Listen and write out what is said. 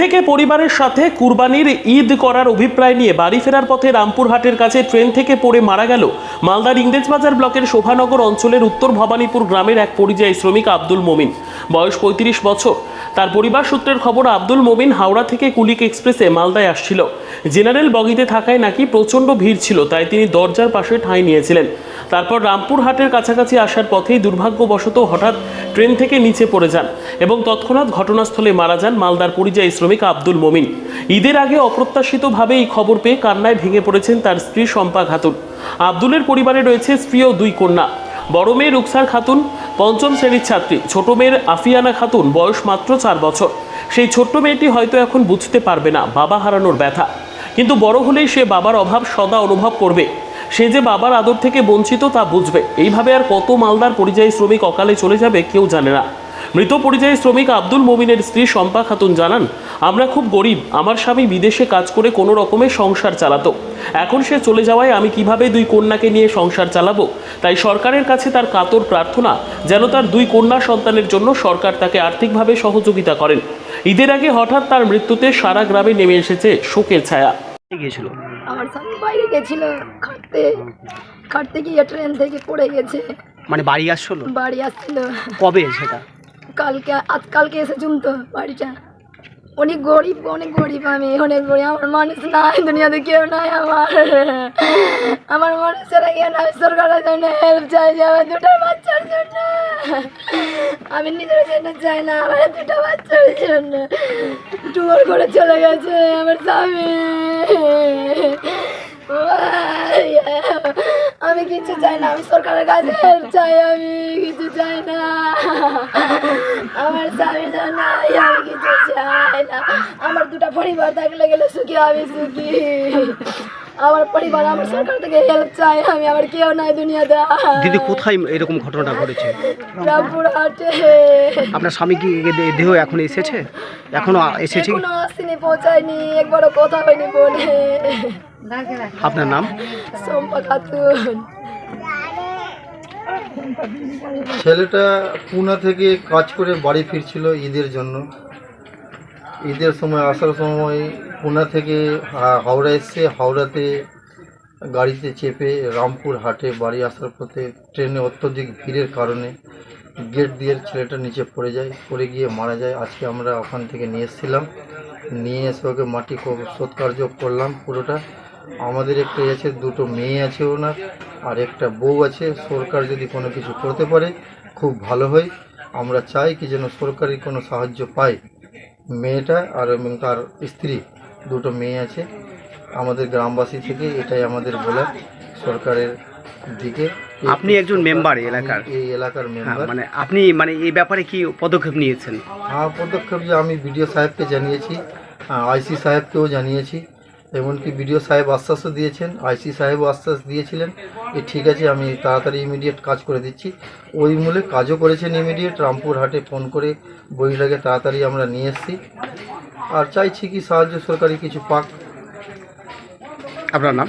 থেকে পরিবারের সাথে কুরবানির ঈদ করার অভিপ্রায় নিয়ে বাড়ি ফেরার পথে রামপুরহাটের কাছে ট্রেন থেকে পড়ে মারা গেল মালদার ইংরেজবাজার ব্লকের শোভানগর অঞ্চলের উত্তর ভবানীপুর গ্রামের এক পরিযায়ী শ্রমিক আব্দুল মোমিন। বয়স পঁয়ত্রিশ বছর। তার পরিবার সূত্রের খবর, আব্দুল মোমিন হাওড়া থেকে কুলিক এক্সপ্রেসে মালদায় আসছিল। জেনারেল বগিতে থাকায় নাকি প্রচণ্ড ভিড় ছিল, তাই তিনি দরজার পাশে ঠাঁই নিয়েছিলেন। তারপর রামপুরহাটের কাছাকাছি আসার পথেই দুর্ভাগ্যবশত হঠাৎ ট্রেন থেকে নিচে পড়ে যান এবং তৎক্ষণাৎ ঘটনাস্থলে মারা যান মালদার পরিযায়ী শ্রমিক আব্দুল মমিন। ঈদের আগে অপ্রত্যাশিতভাবে এই খবর পেয়ে কান্নায় ভেঙে পড়েছেন তার স্ত্রী শম্পা খাতুন। আব্দুলের পরিবারে রয়েছে স্ত্রী ও দুই কন্যা। বড় মেয়ে রুকসার খাতুন, পঞ্চম শ্রেণির ছাত্রী। ছোট মেয়ের আফিয়ানা খাতুন, বয়স মাত্র চার বছর। সেই ছোট্ট মেয়েটি হয়তো এখন বুঝতে পারবে না, বাবা হারানোর ব্যথা। কিন্তু বড় হলেই সে বাবার অভাব সদা অনুভব করবে। সে যে বাবার আদর থেকে বঞ্চিত তা বুঝবে। এইভাবে আর কত মালদার পরিযায়ী শ্রমিক অকালে চলে যাবে কেউ জানে না। মৃত পরিযায়ী শ্রমিক আব্দুল মমিনের স্ত্রী শম্পা খাতুন জানান আমরা খুব গরিব আমার স্বামী বিদেশে কাজ করে কোনো রকমের সংসার চালাতো। এখন সে চলে যাওয়ায় আমি কীভাবে দুই কন্যাকে নিয়ে সংসার চালাবো? তাই সরকারের কাছে তার কাতর প্রার্থনা যেন তার দুই কন্যা সন্তানের জন্য সরকার তাকে আর্থিকভাবে সহযোগিতা করেন। ঈদের আগে হঠাৎ তার মৃত্যুতে সারা গ্রামে নেমে এসেছে শোকের ছায়া। গিয়েছিল? আমার স্বামী বাইরে গেছিল খাটতে খাটতে গিয়ে ট্রেন থেকে পড়ে গেছে। মানে বাড়ি আসছিল? বাড়ি আসছিল। কবে সেটা? কালকে, আজ কালকে এসে জুমতো বাড়িটা। অনেক গরিব অনেক গরিব আমি, অনেক গরিব। আমার মানুষ নাই, দুনিয়াতে কেউ নাই আমার। আমার মানুষেরা কেন আমি সরকারের জন্য হেল্প চাই যে আমার দুটো বাচ্চার জন্য। আমি নিজের জন্য চাই না, আমার দুটো বাচ্চার জন্য। টুমর করে চলে গেছে আমার স্বামী। আমি কিছু চাই না, আমি সরকারের কাছে help চাই, আমি কিছু চাই না। আমার স্বামীর জন্য আমি কিছু চাই না। আমার দুটো পরিবার থাকলে গেলে সুখী আমি সুখী। আমার পরিবার আমার সরকার থেকে হেল্প চাই আমি আমার কেউ নাই দুনিয়াতে। দিদি কোথায় এরকম ঘটনাটা ঘটেছে? রামপুরহাটে। আপনার স্বামী কি দেহ এখন এসেছে? এখনও এসেছে? এখনও আসেনি পৌঁছায়নি একবারও কথা হয়নি বলে। আপনার নাম? সম্পা খাতুন ছেলেটা পুনা থেকে কাজ করে বাড়ি ফিরছিল ঈদের জন্য। ঈদের সময়, আসার সময় পুনা থেকে হাওড়া এসছে হাওড়াতে গাড়িতে চেপে রামপুর হাটে বাড়ি আসার পথে ট্রেনে অত্যধিক ভিড়ের কারণে গেট দিয়ে ছেলেটা নিচে পড়ে যায়, পড়ে গিয়ে মারা যায়। আজকে আমরা ওখান থেকে নিয়ে এসেছিলাম। নিয়ে এসে ওকে মাটি সৎকার্য করলাম পুরোটা। আমাদের একটা আছে দুটো মেয়ে আছে ওনার আর একটা বউ আছে। সরকার যদি কোনো কিছু করতে পারে খুব ভালো হয়। আমরা চাই কি যেন সরকারি কোনো সাহায্য পায় মেয়েটা আর এবং তার স্ত্রী দুটো মেয়ে আছে। আমাদের গ্রামবাসী থেকে এটাই আমাদের বলা সরকারের দিকে। আপনি একজন মেম্বার এলাকার? এই এলাকার হ্যাঁ, মেম্বার মানে আপনি মানে এই ব্যাপারে কি পদক্ষেপ নিয়েছেন? হ্যাঁ পদক্ষেপ যে আমি বিডিও সাহেবকে জানিয়েছি আইসি সাহেবকেও জানিয়েছি। এমনকি বিডিও সাহেব আশ্বাসও দিয়েছেন, আইসি সাহেবও আশ্বাস দিয়েছিলেন যে, ঠিক আছে, আমি তাড়াতাড়ি ইমিডিয়েট কাজ করে দিচ্ছি। ওই মূলে কাজও করেছেন ইমিডিয়েট রামপুরহাটে ফোন করে বইটাকে তাড়াতাড়ি আমরা নিয়ে এসেছি। আর চাইছি কি সাহায্য সরকারি কিছু পাক। আপনার নাম?